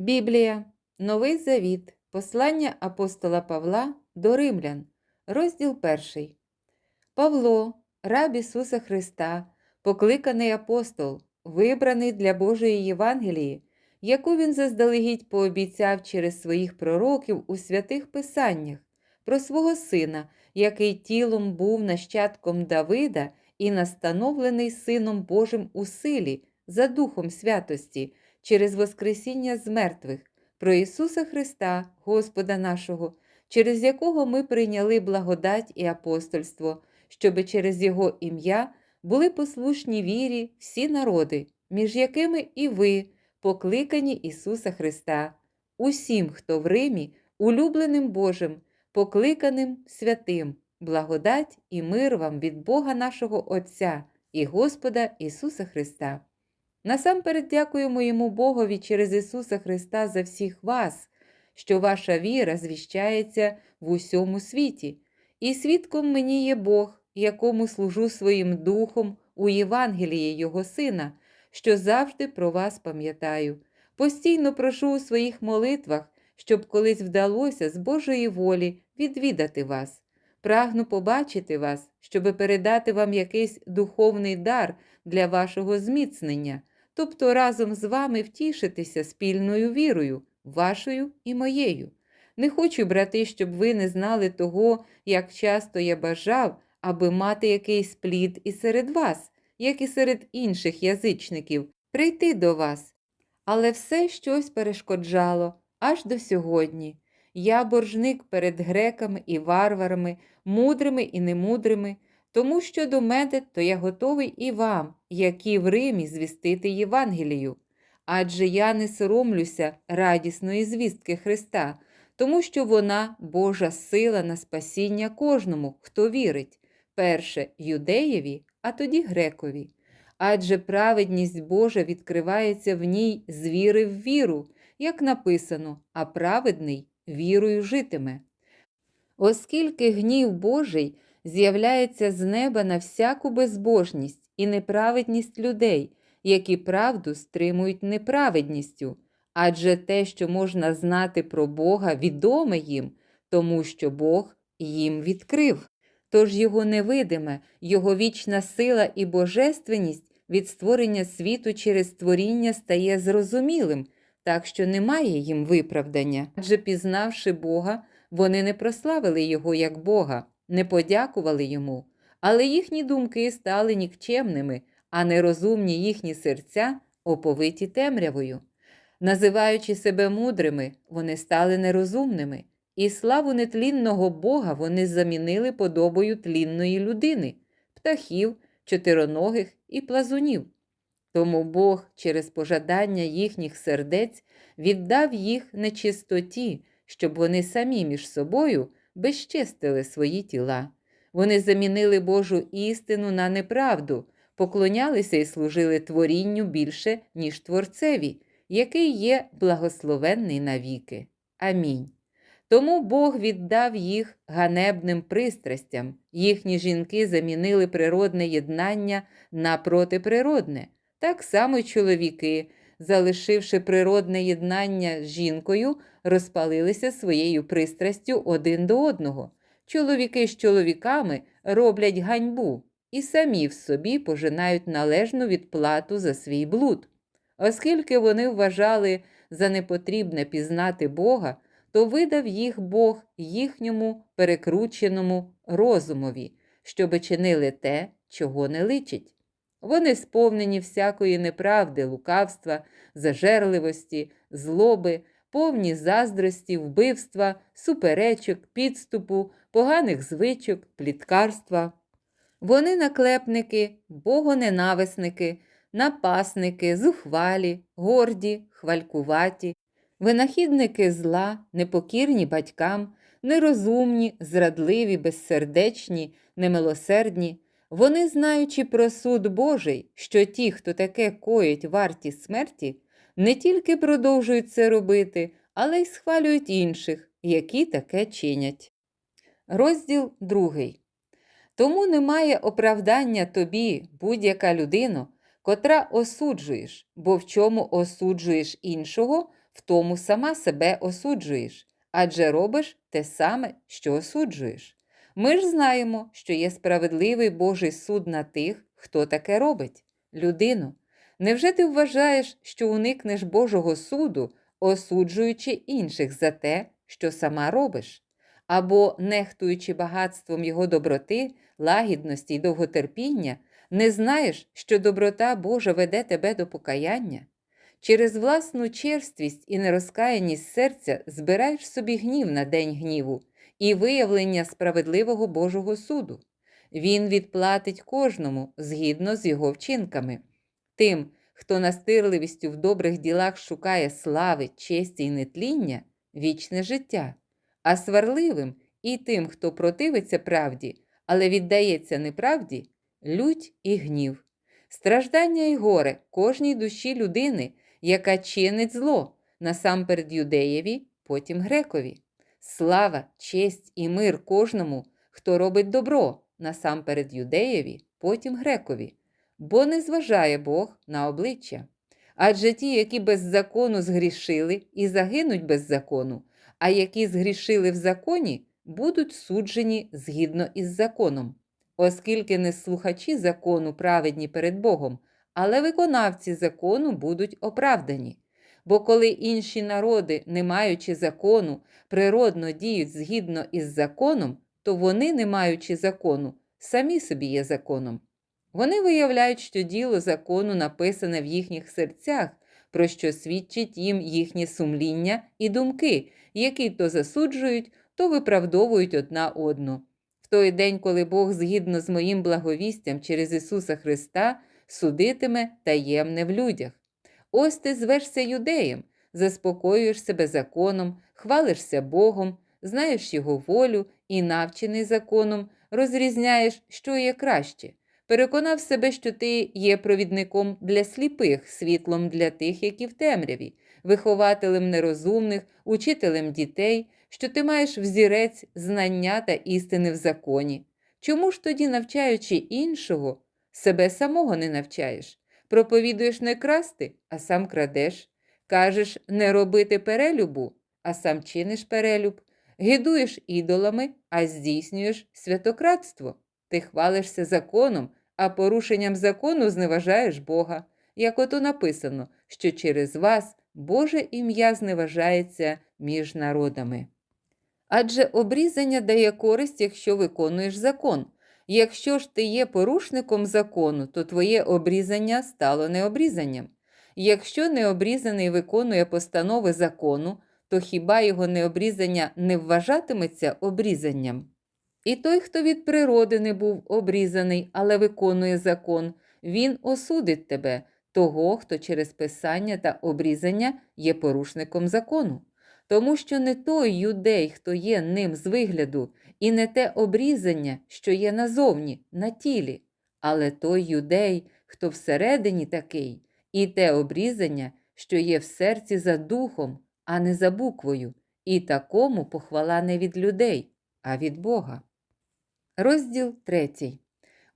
Біблія, Новий Завіт, Послання апостола Павла до Римлян, розділ 1. Павло, раб Ісуса Христа, покликаний апостол, вибраний для Божої Євангелії, яку він заздалегідь пообіцяв через своїх пророків у святих Писаннях, про свого Сина, який тілом був нащадком Давида і настановлений Сином Божим у силі за Духом святості через Воскресіння з мертвих, про Ісуса Христа, Господа нашого, через якого ми прийняли благодать і апостольство, щоби через Його ім'я були послушні вірі всі народи, між якими і ви, покликані Ісуса Христа, усім, хто в Римі, улюбленим Божим, покликаним святим, благодать і мир вам від Бога нашого Отця і Господа Ісуса Христа. Насамперед дякуємо йому Богові через Ісуса Христа за всіх вас, що ваша віра звіщається в усьому світі, і свідком мені є Бог, якому служу своїм духом у Євангелії Його Сина, що завжди про вас пам'ятаю. Постійно прошу у своїх молитвах, щоб колись вдалося з Божої волі відвідати вас. Прагну побачити вас, щоби передати вам якийсь духовний дар для вашого зміцнення, тобто разом з вами втішитися спільною вірою, вашою і моєю. Не хочу, брати, щоб ви не знали того, як часто я бажав, аби мати якийсь плід і серед вас, як і серед інших язичників, прийти до вас. Але все щось перешкоджало аж до сьогодні. Я боржник перед греками і варварами, мудрими і немудрими, тому що до мене, то я готовий і вам, які в Римі звістити Євангелію. Адже я не соромлюся радісної звістки Христа, тому що вона Божа сила на спасіння кожному, хто вірить, перше юдеєві, а тоді грекові. Адже праведність Божа відкривається в ній з віри в віру, як написано, а праведний вірою житиме. Оскільки гнів Божий з'являється з неба на всяку безбожність і неправедність людей, які правду стримують неправедністю, адже те, що можна знати про Бога, відоме їм, тому що Бог їм відкрив. Тож його невидиме, його вічна сила і божественність від створення світу через творіння стає зрозумілим, так що немає їм виправдання. Адже пізнавши Бога, вони не прославили Його як Бога, не подякували йому, але їхні думки стали нікчемними, а нерозумні їхні серця оповиті темрявою. Називаючи себе мудрими, вони стали нерозумними, і славу нетлінного Бога вони замінили подобою тлінної людини, птахів, чотироногих і плазунів. Тому Бог через пожадання їхніх сердець віддав їх нечистоті, щоб вони самі між собою безчестили свої тіла. Вони замінили Божу істину на неправду, поклонялися і служили творінню більше, ніж Творцеві, який є благословенний навіки. Амінь. Тому Бог віддав їх ганебним пристрастям, їхні жінки замінили природне єднання на протиприродне, так само чоловіки, залишивши природне єднання з жінкою, розпалилися своєю пристрастю один до одного. Чоловіки з чоловіками роблять ганьбу і самі в собі пожинають належну відплату за свій блуд. Оскільки вони вважали за непотрібне пізнати Бога, то видав їх Бог їхньому перекрученому розумові, щоби чинили те, чого не личить. Вони сповнені всякої неправди, лукавства, зажерливості, злоби, повні заздрості, вбивства, суперечок, підступу, поганих звичок, пліткарства. Вони наклепники, богоненависники, напасники, зухвалі, горді, хвалькуваті, винахідники зла, непокірні батькам, нерозумні, зрадливі, безсердечні, немилосердні. Вони, знаючи про суд Божий, що ті, хто таке коїть варті смерті, не тільки продовжують це робити, але й схвалюють інших, які таке чинять. Розділ другий. Тому немає оправдання тобі, будь-яка людина, котра осуджуєш, бо в чому осуджуєш іншого, в тому сама себе осуджуєш, адже робиш те саме, що осуджуєш. Ми ж знаємо, що є справедливий Божий суд на тих, хто таке робить, людину. Невже ти вважаєш, що уникнеш Божого суду, осуджуючи інших за те, що сама робиш, або, нехтуючи багатством його доброти, лагідності й довготерпіння, не знаєш, що доброта Божа веде тебе до покаяння? Через власну черствість і нерозкаяність серця збираєш собі гнів на день гніву і виявлення справедливого Божого суду. Він відплатить кожному згідно з його вчинками. Тим, хто настирливістю в добрих ділах шукає слави, честі й нетління, вічне життя, а сварливим і тим, хто противиться правді, але віддається неправді, лють і гнів, страждання і горе кожній душі людини, яка чинить зло, насамперед юдеєві, потім грекові. Слава, честь і мир кожному, хто робить добро, насамперед юдеєві, потім грекові, бо не зважає Бог на обличчя. Адже ті, які без закону згрішили і загинуть без закону, а які згрішили в законі, будуть суджені згідно із законом, оскільки не слухачі закону праведні перед Богом, але виконавці закону будуть оправдані. Бо коли інші народи, не маючи закону, природно діють згідно із законом, то вони, не маючи закону, самі собі є законом. Вони виявляють, що діло закону написане в їхніх серцях, про що свідчить їм їхнє сумління і думки, які то засуджують, то виправдовують одна одну. В той день, коли Бог, згідно з моїм благовістям через Ісуса Христа, судитиме таємне в людях. Ось ти звешся юдеєм, заспокоюєш себе законом, хвалишся Богом, знаєш Його волю і, навчений законом, розрізняєш, що є краще. Переконав себе, що ти є провідником для сліпих, світлом для тих, які в темряві, вихователем нерозумних, учителем дітей, що ти маєш взірець знання та істини в законі. Чому ж тоді, навчаючи іншого, себе самого не навчаєш? Проповідуєш не красти, а сам крадеш, кажеш не робити перелюбу, а сам чиниш перелюб, гидуєш ідолами, а здійснюєш святократство. Ти хвалишся законом, а порушенням закону зневажаєш Бога, як ото написано, що через вас Боже ім'я зневажається між народами. Адже обрізання дає користь, якщо виконуєш закон. Якщо ж ти є порушником закону, то твоє обрізання стало необрізанням. Якщо необрізаний виконує постанови закону, то хіба його необрізання не вважатиметься обрізанням? І той, хто від природи не був обрізаний, але виконує закон, він осудить тебе, того, хто через писання та обрізання є порушником закону. Тому що не той юдей, хто є ним з вигляду, і не те обрізання, що є назовні, на тілі, але той юдей, хто всередині такий, і те обрізання, що є в серці за духом, а не за буквою, і такому похвала не від людей, а від Бога. Розділ 3.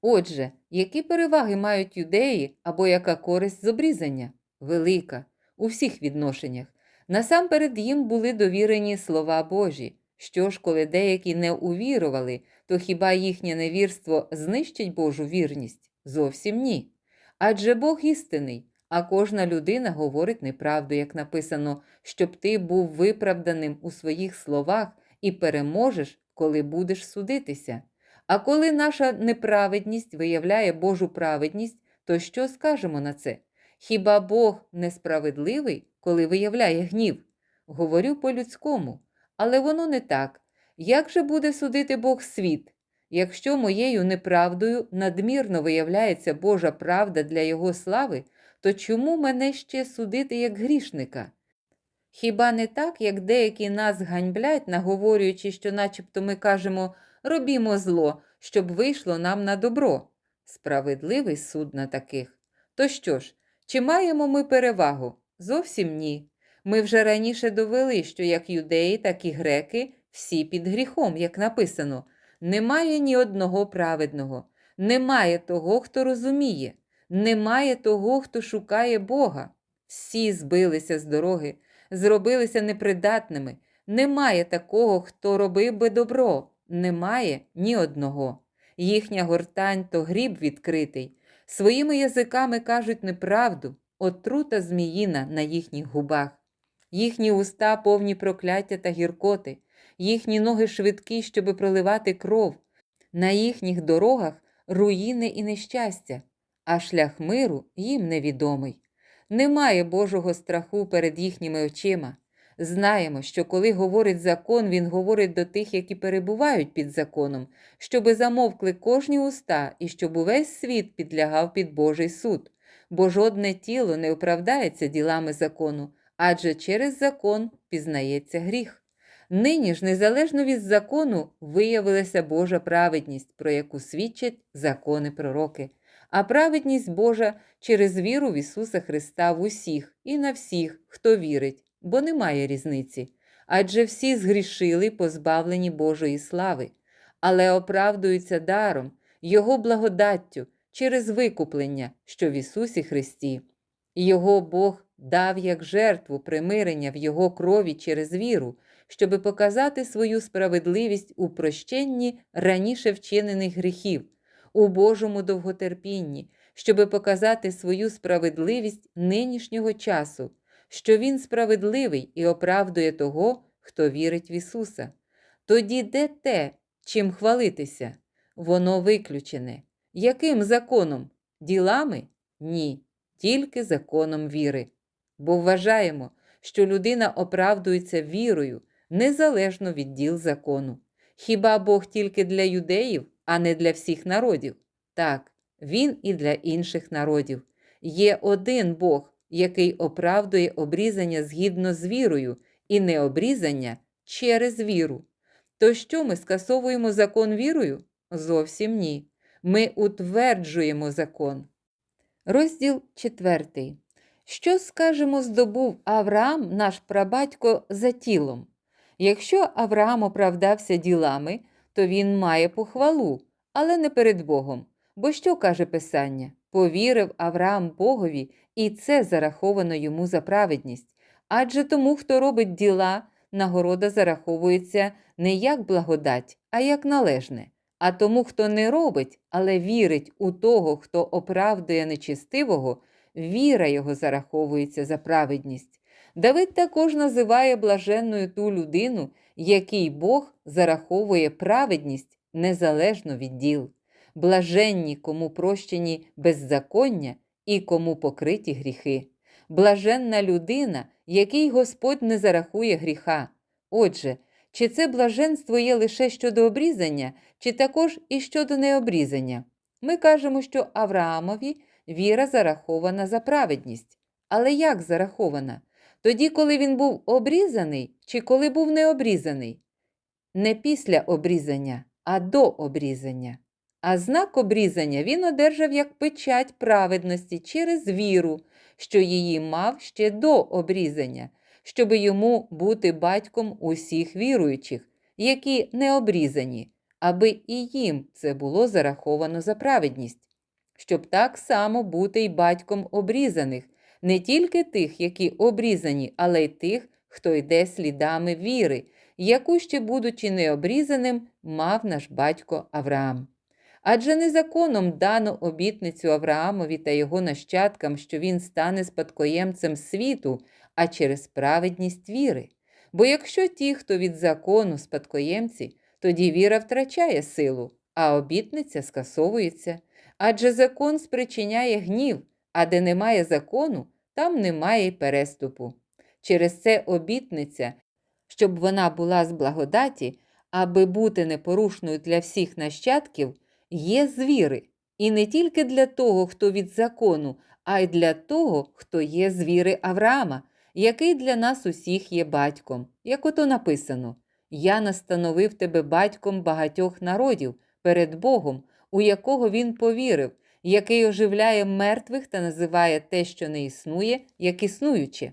Отже, які переваги мають юдеї або яка користь з обрізання? Велика, у всіх відношеннях. Насамперед їм були довірені слова Божі. Що ж, коли деякі не увірували, то хіба їхнє невірство знищить Божу вірність? Зовсім ні. Адже Бог істинний, а кожна людина говорить неправду, як написано, щоб ти був виправданим у своїх словах і переможеш, коли будеш судитися. А коли наша неправедність виявляє Божу праведність, то що скажемо на це? Хіба Бог несправедливий, коли виявляє гнів? Говорю по-людському, але воно не так. Як же буде судити Бог світ? Якщо моєю неправдою надмірно виявляється Божа правда для Його слави, то чому мене ще судити як грішника? Хіба не так, як деякі нас ганьблять, наговорюючи, що начебто ми кажемо робімо зло, щоб вийшло нам на добро? Справедливий суд на таких. То що ж, чи маємо ми перевагу? Зовсім ні. Ми вже раніше довели, що як юдеї, так і греки всі під гріхом, як написано, немає ні одного праведного, немає того, хто розуміє, немає того, хто шукає Бога. Всі збилися з дороги, зробилися непридатними. Немає такого, хто робив би добро, немає ні одного. Їхня гортань то гріб відкритий. Своїми язиками кажуть неправду, отрута зміїна на їхніх губах. Їхні уста повні прокляття та гіркоти, їхні ноги швидкі, щоби проливати кров. На їхніх дорогах руїни і нещастя, а шлях миру їм невідомий. Немає Божого страху перед їхніми очима. Знаємо, що коли говорить закон, він говорить до тих, які перебувають під законом, щоби замовкли кожні уста і щоб увесь світ підлягав під Божий суд, бо жодне тіло не оправдається ділами закону, адже через закон пізнається гріх. Нині ж, незалежно від закону, виявилася Божа праведність, про яку свідчать закони пророки, а праведність Божа через віру в Ісуса Христа в усіх і на всіх, хто вірить, бо немає різниці. Адже всі згрішили, позбавлені Божої слави, але оправдуються даром, Його благодаттю через викуплення, що в Ісусі Христі. Його Бог дав як жертву примирення в Його крові через віру, щоби показати свою справедливість у прощенні раніше вчинених гріхів, у Божому довготерпінні, щоби показати свою справедливість нинішнього часу, що Він справедливий і оправдує того, хто вірить в Ісуса. Тоді де те, чим хвалитися? Воно виключене. Яким законом? Ділами? Ні, тільки законом віри. Бо вважаємо, що людина оправдується вірою, незалежно від діл закону. Хіба Бог тільки для юдеїв, а не для всіх народів? Так, Він і для інших народів. Є один Бог, який оправдує обрізання згідно з вірою, і необрізання через віру. То що ми скасовуємо закон вірою? Зовсім ні. Ми утверджуємо закон. Розділ 4. Що, скажемо, здобув Авраам, наш прабатько, за тілом? Якщо Авраам оправдався ділами, то він має похвалу, але не перед Богом. Бо що каже Писання? Повірив Авраам Богові, і це зараховано йому за праведність. Адже тому, хто робить діла, нагорода зараховується не як благодать, а як належне. А тому, хто не робить, але вірить у того, хто оправдує нечистивого, віра його зараховується за праведність. Давид також називає блаженною ту людину, якій Бог зараховує праведність незалежно від діл. Блаженні, кому прощені беззаконня і кому покриті гріхи. Блаженна людина, якій Господь не зарахує гріха. Отже, чи це блаженство є лише щодо обрізання, чи також і щодо необрізання? Ми кажемо, що Авраамові віра зарахована за праведність. Але як зарахована? Тоді, коли він був обрізаний, чи коли був необрізаний? Не після обрізання, а до обрізання. А знак обрізання він одержав як печать праведності через віру, що її мав ще до обрізання, щоби йому бути батьком усіх віруючих, які не обрізані, аби і їм це було зараховано за праведність, щоб так само бути й батьком обрізаних, не тільки тих, які обрізані, але й тих, хто йде слідами віри, яку ще, будучи необрізаним, мав наш батько Авраам. Адже не законом дано обітницю Авраамові та його нащадкам, що він стане спадкоємцем світу, а через праведність віри. Бо якщо ті, хто від закону спадкоємці, тоді віра втрачає силу, а обітниця скасовується. Адже закон спричиняє гнів, а де немає закону, там немає й переступу. Через це обітниця, щоб вона була з благодаті, аби бути непорушною для всіх нащадків, є з віри. І не тільки для того, хто від закону, а й для того, хто є з віри Авраама, який для нас усіх є батьком. Як ото написано: Я настановив тебе батьком багатьох народів перед Богом, у якого він повірив, який оживляє мертвих та називає те, що не існує, як існуюче.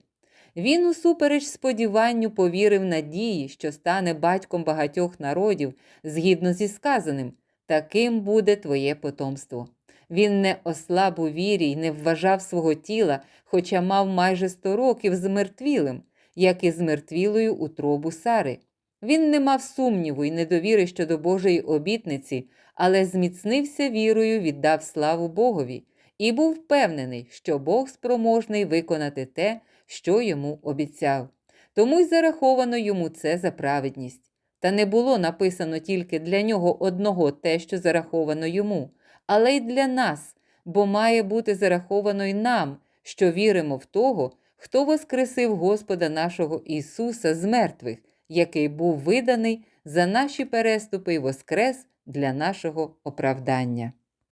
Він, усупереч сподіванню, повірив надії, що стане батьком багатьох народів, згідно зі сказаним, таким буде твоє потомство. Він не ослаб у вірі й не вважав свого тіла, хоча мав майже сто років з мертвілим. як і змертвілою утробу Сари. Він не мав сумніву і недовіри щодо Божої обітниці, але зміцнився вірою, віддав славу Богові і був впевнений, що Бог спроможний виконати те, що йому обіцяв. Тому й зараховано йому це за праведність. Та не було написано тільки для нього одного те, що зараховано йому, але й для нас, бо має бути зараховано й нам, що віримо в того, хто воскресив Господа нашого Ісуса з мертвих, який був виданий за наші переступи й воскрес для нашого оправдання.